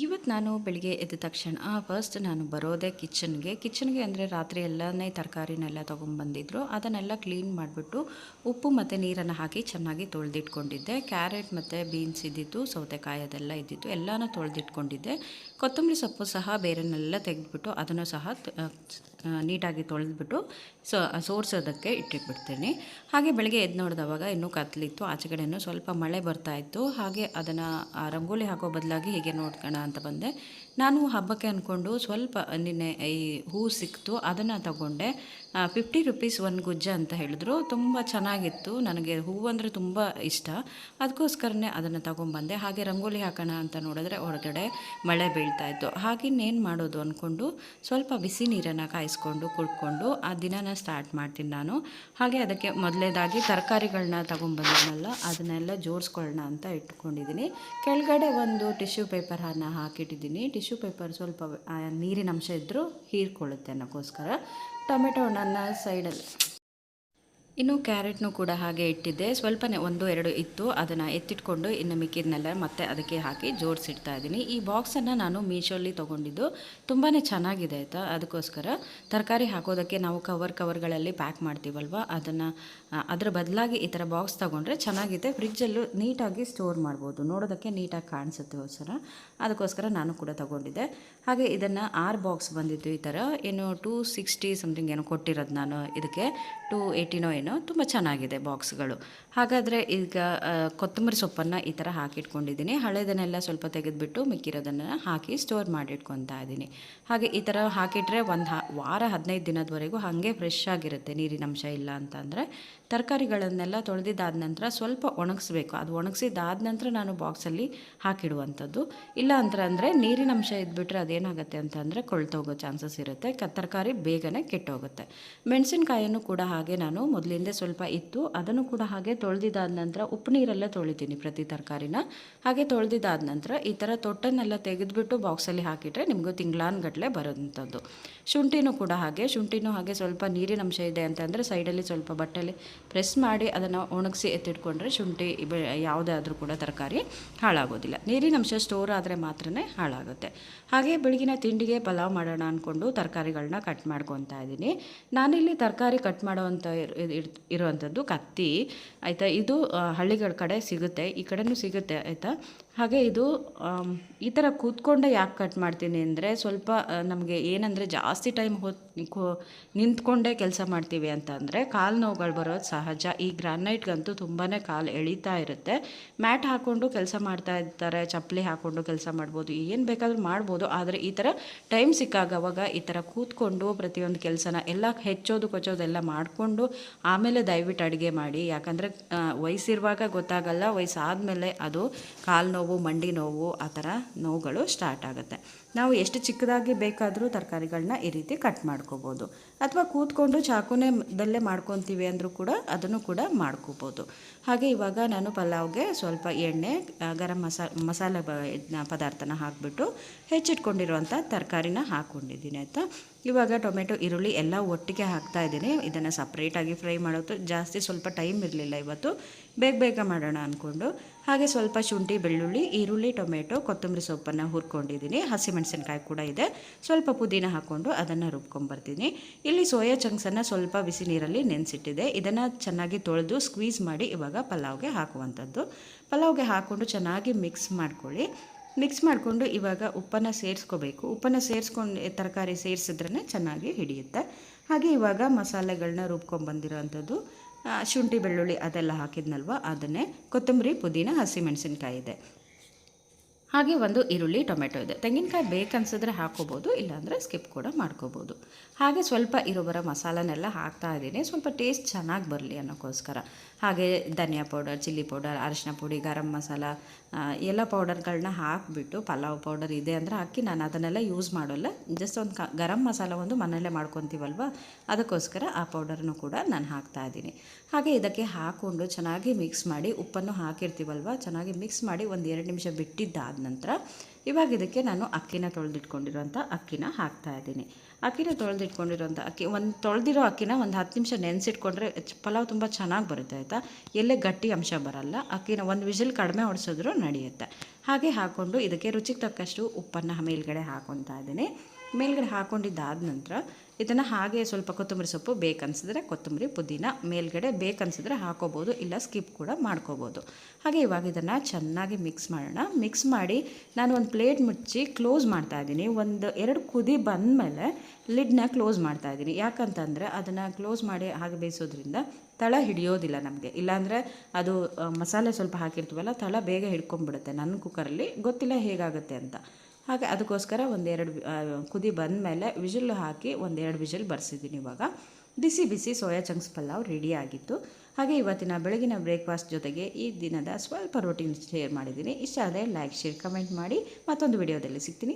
ಇವತ್ತು ನಾನು ಬೆಳಿಗ್ಗೆ ಎದ್ದ ತಕ್ಷಣ ಫಸ್ಟ್ ನಾನು ಬರೋದೆ ಕಿಚನ್ಗೆ ಕಿಚನ್ಗೆ ಅಂದರೆ ರಾತ್ರಿ ಎಲ್ಲನೇ ತರಕಾರಿನೆಲ್ಲ ತೊಗೊಂಬಂದಿದ್ರು ಅದನ್ನೆಲ್ಲ ಕ್ಲೀನ್ ಮಾಡಿಬಿಟ್ಟು ಉಪ್ಪು ಮತ್ತು ನೀರನ್ನು ಹಾಕಿ ಚೆನ್ನಾಗಿ ತೊಳೆದಿಟ್ಕೊಂಡಿದ್ದೆ. ಕ್ಯಾರೆಟ್ ಮತ್ತು ಬೀನ್ಸ್ ಇದ್ದಿತ್ತು, ಸೌತೆಕಾಯಿ ಅದೆಲ್ಲ ಇದ್ದಿತ್ತು, ಎಲ್ಲನೂ ತೊಳೆದಿಟ್ಕೊಂಡಿದ್ದೆ. ಕೊತ್ತಂಬರಿ ಸೊಪ್ಪು ಸಹ ಬೇರೆನೆಲ್ಲ ತೆಗೆದ್ಬಿಟ್ಟು ಅದನ್ನು ಸಹ ನೀಟಾಗಿ ತೊಳೆದ್ಬಿಟ್ಟು ಸೊ ಸೋರ್ಸೋದಕ್ಕೆ ಇಟ್ಟಿಟ್ಬಿಡ್ತೀನಿ. ಹಾಗೆ ಬೆಳಗ್ಗೆ ಎದ್ದು ನೋಡಿದವಾಗ ಇನ್ನೂ ಕತ್ತಲಿತ್ತು ಆಚೆ ಕಡೆನೂ ಸ್ವಲ್ಪ ಮಳೆ ಬರ್ತಾ ಇತ್ತು. ಹಾಗೆ ಅದನ್ನು ರಂಗೋಲಿ ಹಾಕೋ ಬದಲಾಗಿ ಹೀಗೆ ನೋಡ್ಕೋಣ ಅಂತ ಬಂದೆ. ನಾನು ಹಬ್ಬಕ್ಕೆ ಅಂದ್ಕೊಂಡು ಸ್ವಲ್ಪ ನಿನ್ನೆ ಈ ಹೂ ಸಿಕ್ತು, ಅದನ್ನು ತಗೊಂಡೆ. ಫಿಫ್ಟಿ ರುಪೀಸ್ ಒಂದು ಗುಜ್ಜ ಅಂತ ಹೇಳಿದ್ರು. ತುಂಬ ಚೆನ್ನಾಗಿತ್ತು. ನನಗೆ ಹೂವು ಅಂದರೆ ತುಂಬ ಇಷ್ಟ. ಅದಕ್ಕೋಸ್ಕರನೇ ಅದನ್ನು ತಗೊಂಡ್ಬಂದೆ. ಹಾಗೆ ರಂಗೋಲಿ ಹಾಕೋಣ ಅಂತ ನೋಡಿದ್ರೆ ಹೊರಗಡೆ ಮಳೆ ಬೀಳ್ತಾ ಇತ್ತು. ಹಾಗೆ ಇನ್ನೇನು ಮಾಡೋದು ಅಂದ್ಕೊಂಡು ಸ್ವಲ್ಪ ಬಿಸಿ ನೀರನ್ನು ಕಾಯಿಸ್ಕೊಂಡು ಕುಡ್ಕೊಂಡು ಆ ದಿನನ ಸ್ಟಾರ್ಟ್ ಮಾಡ್ತೀನಿ ನಾನು. ಹಾಗೆ ಅದಕ್ಕೆ ಮೊದಲೇದಾಗಿ ತರಕಾರಿಗಳನ್ನ ತಗೊಂಬಂದಿದ್ನಲ್ಲ ಅದನ್ನೆಲ್ಲ ಜೋಡಿಸ್ಕೊಳ್ಳೋಣ ಅಂತ ಇಟ್ಕೊಂಡಿದ್ದೀನಿ. ಕೆಳಗಡೆ ಒಂದು ಟಿಶ್ಯೂ ಪೇಪರನ್ನು ಹಾಕಿಟ್ಟಿದ್ದೀನಿ. ಟಿಶ್ಯೂ ಪೇಪರ್ ಸ್ವಲ್ಪ ನೀರಿನ ಅಂಶ ಇದ್ದರೂ ಹೀರ್ಕೊಳ್ಳುತ್ತೆ ಅನ್ನೋಕ್ಕೋಸ್ಕರ. ಟೊಮೆಟೊ ನನ್ನ ಸೈಡಲ್ಲಿ ಇನ್ನು ಕ್ಯಾರೆಟ್ನು ಕೂಡ ಹಾಗೆ ಇಟ್ಟಿದ್ದೆ. ಸ್ವಲ್ಪನೇ ಒಂದು, ಎರಡು ಇತ್ತು. ಅದನ್ನು ಎತ್ತಿಟ್ಕೊಂಡು ಇನ್ನು ಮಿಕ್ಕಿದ್ನೆಲ್ಲ ಮತ್ತೆ ಅದಕ್ಕೆ ಹಾಕಿ ಜೋಡಿಸಿಡ್ತಾ ಇದ್ದೀನಿ. ಈ ಬಾಕ್ಸನ್ನು ನಾನು ಮೀಶೋಲ್ಲಿ ತೊಗೊಂಡಿದ್ದು. ತುಂಬಾ ಚೆನ್ನಾಗಿದೆ ಆಯಿತಾ? ಅದಕ್ಕೋಸ್ಕರ ತರಕಾರಿ ಹಾಕೋದಕ್ಕೆ ನಾವು ಕವರ್ ಕವರ್ಗಳಲ್ಲಿ ಪ್ಯಾಕ್ ಮಾಡ್ತೀವಲ್ವ? ಅದನ್ನು ಅದರ ಬದಲಾಗಿ ಈ ಥರ ಬಾಕ್ಸ್ ತೊಗೊಂಡ್ರೆ ಚೆನ್ನಾಗಿದೆ. ಫ್ರಿಜ್ಜಲ್ಲೂ ನೀಟಾಗಿ ಸ್ಟೋರ್ ಮಾಡ್ಬೋದು. ನೋಡೋದಕ್ಕೆ ನೀಟಾಗಿ ಕಾಣಿಸುತ್ತೆ ಹೋಸರ ಅದಕ್ಕೋಸ್ಕರ ನಾನು ಕೂಡ ತೊಗೊಂಡಿದ್ದೆ. ಹಾಗೆ ಇದನ್ನು ಆರು ಬಾಕ್ಸ್ ಬಂದಿತ್ತು ಈ ಥರ. ಏನು ಟೂ ಸಿಕ್ಸ್ಟಿ ಸಮಥಿಂಗ್ ಏನೋ ಕೊಟ್ಟಿರೋದು ನಾನು ಇದಕ್ಕೆ. ಟೂ ಏಯ್ಟಿನೋ ಏನೋ ತುಂಬ ಚೆನ್ನಾಗಿದೆ ಬಾಕ್ಸ್ಗಳು. ಹಾಗಾದರೆ ಈಗ ಕೊತ್ತಂಬರಿ ಸೊಪ್ಪನ್ನು ಈ ಥರ ಹಾಕಿಟ್ಕೊಂಡಿದ್ದೀನಿ. ಹಳೆದನ್ನೆಲ್ಲ ಸ್ವಲ್ಪ ತೆಗೆದುಬಿಟ್ಟು ಮಿಕ್ಕಿರೋದನ್ನು ಹಾಕಿ ಸ್ಟೋರ್ ಮಾಡಿಟ್ಕೊತಾ ಇದ್ದೀನಿ. ಹಾಗೆ ಈ ಥರ ಹಾಕಿಟ್ರೆ ಒಂದು ವಾರ ಹದಿನೈದು ದಿನದವರೆಗೂ ಹಾಗೆ ಫ್ರೆಶ್ ಆಗಿರುತ್ತೆ ನೀರಿನ ಅಂಶ ಇಲ್ಲ ಅಂತಂದರೆ ತರಕಾರಿಗಳನ್ನೆಲ್ಲ ತೊಳೆದಿದ್ದಾದ ನಂತರ ಸ್ವಲ್ಪ ಒಣಗಿಸ್ಬೇಕು. ಅದು ಒಣಗಿಸಿದಾದ ನಂತರ ನಾನು ಬಾಕ್ಸಲ್ಲಿ ಹಾಕಿಡುವಂಥದ್ದು. ಇಲ್ಲ ಅಂತ ಅಂದರೆ ನೀರಿನ ಅಂಶ ಇದ್ಬಿಟ್ರೆ ಅದೇನಾಗುತ್ತೆ ಅಂತಂದರೆ ಕೊಳ್ತೋಗೋ ಚಾನ್ಸಸ್ ಇರುತ್ತೆ. ತರಕಾರಿ ಬೇಗನೆ ಕೆಟ್ಟೋಗುತ್ತೆ. ಮೆಣಸಿನ್ಕಾಯನ್ನು ಕೂಡ ಹಾಗೆ ನಾನು ಮೊದಲಿಂದ ಸ್ವಲ್ಪ ಇತ್ತು. ಅದನ್ನು ಕೂಡ ಹಾಗೆ ತೊಳೆದಿದ್ದಾದ ನಂತರ ಉಪ್ಪು ನೀರಲ್ಲೇ ತೊಳಿತೀನಿ ಪ್ರತಿ ತರಕಾರಿನ. ಹಾಗೆ ತೊಳೆದಿದ್ದಾದ ನಂತರ ಈ ಥರ ತೊಟ್ಟನ್ನೆಲ್ಲ ತೆಗೆದುಬಿಟ್ಟು ಬಾಕ್ಸಲ್ಲಿ ಹಾಕಿಟ್ರೆ ನಿಮಗೂ ತಿಂಗಳಾನ್ಗಟ್ಟಲೆ ಬರೋಂಥದ್ದು ಶುಂಠಿನೂ ಕೂಡ ಹಾಗೆ, ಶುಂಠಿನೂ ಹಾಗೆ ಸ್ವಲ್ಪ ನೀರಿನ ಅಂಶ ಇದೆ ಅಂತಂದರೆ ಸೈಡಲ್ಲಿ ಸ್ವಲ್ಪ ಬಟ್ಟೆಯಲ್ಲಿ ಪ್ರೆಸ್ ಮಾಡಿ ಅದನ್ನು ಒಣಗಿಸಿ ಎತ್ತಿಟ್ಕೊಂಡ್ರೆ ಶುಂಠಿ ಯಾವುದೇ ಆದರೂ ಕೂಡ ತರಕಾರಿ ಹಾಳಾಗೋದಿಲ್ಲ. ನೀರಿನ ಅಂಶ ಸ್ಟೋರ್ ಆದರೆ ಮಾತ್ರನೇ ಹಾಳಾಗುತ್ತೆ. ಹಾಗೆ ಬೆಳಗಿನ ತಿಂಡಿಗೆ ಪಲಾವ್ ಮಾಡೋಣ ಅಂದ್ಕೊಂಡು ತರಕಾರಿಗಳನ್ನ ಕಟ್ ಮಾಡ್ಕೊತಾ ಇದ್ದೀನಿ. ನಾನಿಲ್ಲಿ ತರಕಾರಿ ಕಟ್ ಮಾಡೋವಂಥ ಇರ್- ಇರುವಂಥದ್ದು ಕತ್ತಿ. ಆಯಿತಾ? ಇದು ಹಳ್ಳಿಗಳ ಕಡೆ ಸಿಗುತ್ತೆ. ಈ ಕಡೆನೂ ಸಿಗುತ್ತೆ ಆಯಿತಾ? ಹಾಗೆ ಇದು ಈ ಥರ ಕೂತ್ಕೊಂಡೆ ಯಾಕೆ ಕಟ್ ಮಾಡ್ತೀನಿ ಅಂದರೆ ಸ್ವಲ್ಪ ನಮಗೆ ಏನಂದರೆ ಜಾಸ್ತಿ ಟೈಮ್ ಹೊತ್ ನಿಂತ್ಕೊಂಡೇ ಕೆಲಸ ಮಾಡ್ತೀವಿ ಅಂತ ಅಂದರೆ ಕಾಲು ನೋವುಗಳು ಬರೋದು ಸಹಜ. ಈ ಗ್ರಾನೈಟ್ಗಂತೂ ತುಂಬಾ ಕಾಲು ಎಳೀತಾ ಇರುತ್ತೆ. ಮ್ಯಾಟ್ ಹಾಕ್ಕೊಂಡು ಕೆಲಸ ಮಾಡ್ತಾ ಇರ್ತಾರೆ, ಚಪ್ಪಲಿ ಹಾಕ್ಕೊಂಡು ಕೆಲಸ ಮಾಡ್ಬೋದು, ಏನು ಬೇಕಾದರೂ ಮಾಡ್ಬೋದು. ಆದರೆ ಈ ಥರ ಟೈಮ್ ಸಿಕ್ಕಾಗ ಅವಾಗ ಈ ಥರ ಕೂತ್ಕೊಂಡು ಪ್ರತಿಯೊಂದು ಕೆಲಸನ ಎಲ್ಲ ಹೆಚ್ಚೋದು ಕೊಚ್ಚೋದೆಲ್ಲ ಮಾಡಿಕೊಂಡು ಆಮೇಲೆ ದಯವಿಟ್ಟು ಅಡುಗೆ ಮಾಡಿ. ಯಾಕಂದರೆ ವಯಸ್ಸಿರುವಾಗ ಗೊತ್ತಾಗಲ್ಲ, ವಯಸ್ಸಾದಮೇಲೆ ಅದು ಕಾಲು ನೋವು, ಮಂಡಿ ನೋವು, ಆ ಥರ ನೋವುಗಳು ಸ್ಟಾರ್ಟ್ ಆಗುತ್ತೆ. ನಾವು ಎಷ್ಟು ಚಿಕ್ಕದಾಗಿ ಬೇಕಾದರೂ ತರಕಾರಿಗಳನ್ನ ಈ ರೀತಿ ಕಟ್ ಮಾಡ್ಕೋಬೋದು. ಅಥವಾ ಕೂತ್ಕೊಂಡು ಚಾಕುನೇ ದಲ್ಲೇ ಮಾಡ್ಕೊತೀವಿ ಅಂದರೂ ಕೂಡ ಅದನ್ನು ಕೂಡ ಮಾಡ್ಕೋಬೋದು. ಹಾಗೆ ಇವಾಗ ನಾನು ಪಲಾವ್ಗೆ ಸ್ವಲ್ಪ ಎಣ್ಣೆ ಗರಂ ಮಸಾ, ಮಸಾಲೆ ಪದಾರ್ಥನ ಹಾಕಿಬಿಟ್ಟು ಹೆಚ್ಚಿಟ್ಕೊಂಡಿರುವಂಥ ತರಕಾರಿನ ಹಾಕ್ಕೊಂಡಿದ್ದೀನಿ, ಆಯಿತಾ? ಇವಾಗ ಟೊಮೆಟೊ, ಈರುಳ್ಳಿ ಎಲ್ಲ ಒಟ್ಟಿಗೆ ಹಾಕ್ತಾ ಇದ್ದೀನಿ. ಇದನ್ನು ಸಪ್ರೇಟಾಗಿ ಫ್ರೈ ಮಾಡೋದು ಜಾಸ್ತಿ ಸ್ವಲ್ಪ ಟೈಮ್ ಇರಲಿಲ್ಲ ಇವತ್ತು. ಬೇಗ ಬೇಗ ಮಾಡೋಣ ಅಂದ್ಕೊಂಡು ಹಾಗೆ ಸ್ವಲ್ಪ ಶುಂಠಿ, ಬೆಳ್ಳುಳ್ಳಿ, ಈರುಳ್ಳಿ, ಟೊಮೆಟೊ, ಕೊತ್ತಂಬರಿ ಸೊಪ್ಪನ್ನು ಹುರ್ಕೊಂಡಿದ್ದೀನಿ. ಹಸಿಮೆಣಸಿನ್ಕಾಯಿ ಕೂಡ ಇದೆ. ಸ್ವಲ್ಪ ಪುದೀನ ಹಾಕ್ಕೊಂಡು ಅದನ್ನು ರುಬ್ಕೊಂಬರ್ತೀನಿ ಇಲ್ಲಿ ಸೋಯಾ ಚಂಕ್ಸನ್ನು ಸ್ವಲ್ಪ ಬಿಸಿ ನೀರಲ್ಲಿ ನೆನೆಸಿಟ್ಟಿದೆ. ಇದನ್ನು ಚೆನ್ನಾಗಿ ತೊಳೆದು ಸ್ಕ್ವೀಸ್ ಮಾಡಿ ಇವಾಗ ಪಲಾವ್ಗೆ ಹಾಕುವಂಥದ್ದು. ಪಲಾವ್ಗೆ ಹಾಕ್ಕೊಂಡು ಚೆನ್ನಾಗಿ ಮಿಕ್ಸ್ ಮಾಡ್ಕೊಳ್ಳಿ. ಮಿಕ್ಸ್ ಮಾಡಿಕೊಂಡು ಇವಾಗ ಉಪ್ಪನ್ನು ಸೇರಿಸ್ಕೋಬೇಕು. ಉಪ್ಪನ್ನು ಸೇರಿಸ್ಕೊಂಡು, ತರಕಾರಿ ಸೇರಿಸಿದ್ರೇ ಚೆನ್ನಾಗಿ ಹಿಡಿಯುತ್ತೆ. ಹಾಗೆ ಇವಾಗ ಮಸಾಲೆಗಳನ್ನ ರುಬ್ಕೊಂಬಂದಿರೋವಂಥದ್ದು ಅಂಥದ್ದು ಶುಂಠಿ, ಬೆಳ್ಳುಳ್ಳಿ ಅದೆಲ್ಲ ಹಾಕಿದ್ನಲ್ವ? ಅದನ್ನೇ ಕೊತ್ತಂಬರಿ, ಪುದೀನ, ಹಸಿಮೆಣಸಿನ್ಕಾಯಿ ಇದೆ. ಹಾಗೆ ಒಂದು ಈರುಳ್ಳಿ, ಟೊಮೆಟೊ ಇದೆ. ತೆಂಗಿನಕಾಯಿ ಬೇಕನ್ಸಿದ್ರೆ ಹಾಕೋಬೋದು, ಇಲ್ಲಾಂದರೆ ಸ್ಕಿಪ್ ಕೂಡ ಮಾಡ್ಕೋಬೋದು. ಹಾಗೆ ಸ್ವಲ್ಪ ಇರೋ ಬರೋ ಮಸಾಲನೆಲ್ಲ ಹಾಕ್ತಾ ಇದ್ದೀನಿ. ಸ್ವಲ್ಪ ಟೇಸ್ಟ್ ಚೆನ್ನಾಗಿ ಬರಲಿ ಅನ್ನೋಕ್ಕೋಸ್ಕರ. ಹಾಗೆ ಧನಿಯಾ ಪೌಡರ್, ಚಿಲ್ಲಿ ಪೌಡರ್ ಅರಿಶಿನ ಪುಡಿ, ಗರಂ ಮಸಾಲ ಎಲ್ಲ ಪೌಡರ್ಗಳನ್ನ ಹಾಕಿಬಿಟ್ಟು ಪಲಾವ್ ಪೌಡರ್ ಇದೆ ಅಂದರೆ ಹಾಕಿ ನಾನು ಅದನ್ನೆಲ್ಲ ಯೂಸ್ ಮಾಡೋಲ್ಲ. ಜಸ್ಟ್ ಒಂದು ಕ, ಗರಂ ಮಸಾಲ ಒಂದು ಮನೆಯಲ್ಲೇ ಮಾಡ್ಕೊತೀವಲ್ವ? ಅದಕ್ಕೋಸ್ಕರ ಆ ಪೌಡರ್ನು ಕೂಡ ನಾನು ಹಾಕ್ತಾ ಇದ್ದೀನಿ. ಹಾಗೆ ಇದಕ್ಕೆ ಹಾಕ್ಕೊಂಡು ಚೆನ್ನಾಗಿ ಮಿಕ್ಸ್ ಮಾಡಿ ಉಪ್ಪನ್ನು ಹಾಕಿರ್ತೀವಲ್ವ? ಚೆನ್ನಾಗಿ ಮಿಕ್ಸ್ ಮಾಡಿ ಒಂದು ಎರಡು ನಿಮಿಷ ಬಿಟ್ಟಿದ್ದಾದ ನಂತರ ಇವಾಗ ಇದಕ್ಕೆ ನಾನು ಅಕ್ಕಿನ ತೊಳೆದಿಟ್ಕೊಂಡಿರೋಂಥ ಅಕ್ಕಿನ ಹಾಕ್ತಾ ಇದ್ದೀನಿ. ಅಕ್ಕಿನ ತೊಳೆದಿಟ್ಕೊಂಡಿರೋಂಥ ಅಕ್ಕಿ, ಒಂದು ತೊಳೆದಿರೋ ಅಕ್ಕಿನ ಒಂದು ಹತ್ತು ನಿಮಿಷ ನೆನೆಸಿಟ್ಕೊಂಡ್ರೆ ಪಲಾವ್ ತುಂಬ ಚೆನ್ನಾಗಿ ಬರುತ್ತೆ ಆಯಿತಾ? ಎಲ್ಲೇ ಗಟ್ಟಿ ಅಂಶ ಬರಲ್ಲ, ಅಕ್ಕಿನ ಒಂದು ವಿಷಲ್ ಕಡಿಮೆ ಹೊಡ್ಸಿದ್ರೂ ನಡೆಯುತ್ತೆ. ಹಾಗೆ ಹಾಕ್ಕೊಂಡು ಇದಕ್ಕೆ ರುಚಿಗೆ ತಕ್ಕಷ್ಟು ಉಪ್ಪನ್ನು ಮೇಲುಗಡೆ ಹಾಕ್ಕೊತಾ ಇದ್ದೀನಿ. ಮೇಲ್ಗಡೆ ಹಾಕೊಂಡಿದ್ದಾದ ನಂತರ ಇದನ್ನು ಹಾಗೆ ಸ್ವಲ್ಪ ಕೊತ್ತಂಬರಿ ಸೊಪ್ಪು ಬೇಕನ್ಸಿದ್ರೆ ಕೊತ್ತಂಬರಿ ಪುದೀನ, ಮೇಲ್ಗಡೆ ಬೇಕನ್ಸಿದ್ರೆ ಹಾಕೋಬೋದು, ಇಲ್ಲ ಸ್ಕಿಪ್ ಕೂಡ ಮಾಡ್ಕೋಬೋದು. ಹಾಗೆ ಇವಾಗ ಇದನ್ನು ಚೆನ್ನಾಗಿ ಮಿಕ್ಸ್ ಮಾಡೋಣ. ಮಿಕ್ಸ್ ಮಾಡಿ ನಾನು ಒಂದು ಪ್ಲೇಟ್ ಮುಚ್ಚಿ ಕ್ಲೋಸ್ ಮಾಡ್ತಾ ಇದ್ದೀನಿ. ಒಂದು ಎರಡು ಕುದಿ ಬಂದಮೇಲೆ ಲಿಡ್ನ ಕ್ಲೋಸ್ ಮಾಡ್ತಾ ಇದ್ದೀನಿ. ಯಾಕಂತಂದರೆ ಅದನ್ನು ಕ್ಲೋಸ್ ಮಾಡಿ ಹಾಗೆ ಬೇಯಿಸೋದ್ರಿಂದ ತಳ ಹಿಡಿಯೋದಿಲ್ಲ ನಮಗೆ. ಇಲ್ಲಾಂದರೆ ಅದು ಮಸಾಲೆ ಸ್ವಲ್ಪ ಹಾಕಿರ್ತೀವಲ್ಲ, ತಳ ಬೇಗ ಹಿಡ್ಕೊಂಬಿಡುತ್ತೆ ನನ್ನ ಕುಕ್ಕರಲ್ಲಿ ಗೊತ್ತಿಲ್ಲ ಹೇಗಾಗುತ್ತೆ ಅಂತ. ಹಾಗೆ ಅದಕ್ಕೋಸ್ಕರ ಒಂದೆರಡು ಕುದಿ ಬಂದಮೇಲೆ ವಿಜಿಲ್ ಹಾಕಿ ಒಂದೆರಡು ವಿಜಿಲ್ ಬರ್ಸಿದ್ದೀನಿ ಇವಾಗ. ಬಿಸಿ ಬಿಸಿ ಸೋಯಾ ಚಂಕ್ಸ್ ಪಲಾವ್ ರೆಡಿ ಆಗಿತ್ತು. ಹಾಗೆ ಇವತ್ತಿನ ಬೆಳಗಿನ ಬ್ರೇಕ್ಫಾಸ್ಟ್ ಜೊತೆಗೆ ಈ ದಿನದ ಸ್ವಲ್ಪ ರೋಟೀನ್ ಶೇರ್ ಮಾಡಿದ್ದೀನಿ. ಇಷ್ಟ ಆದರೆ ಲೈಕ್ ಶೇರ್ ಕಮೆಂಟ್ ಮಾಡಿ. ಮತ್ತೊಂದು ವಿಡಿಯೋದಲ್ಲಿ ಸಿಗ್ತೀನಿ.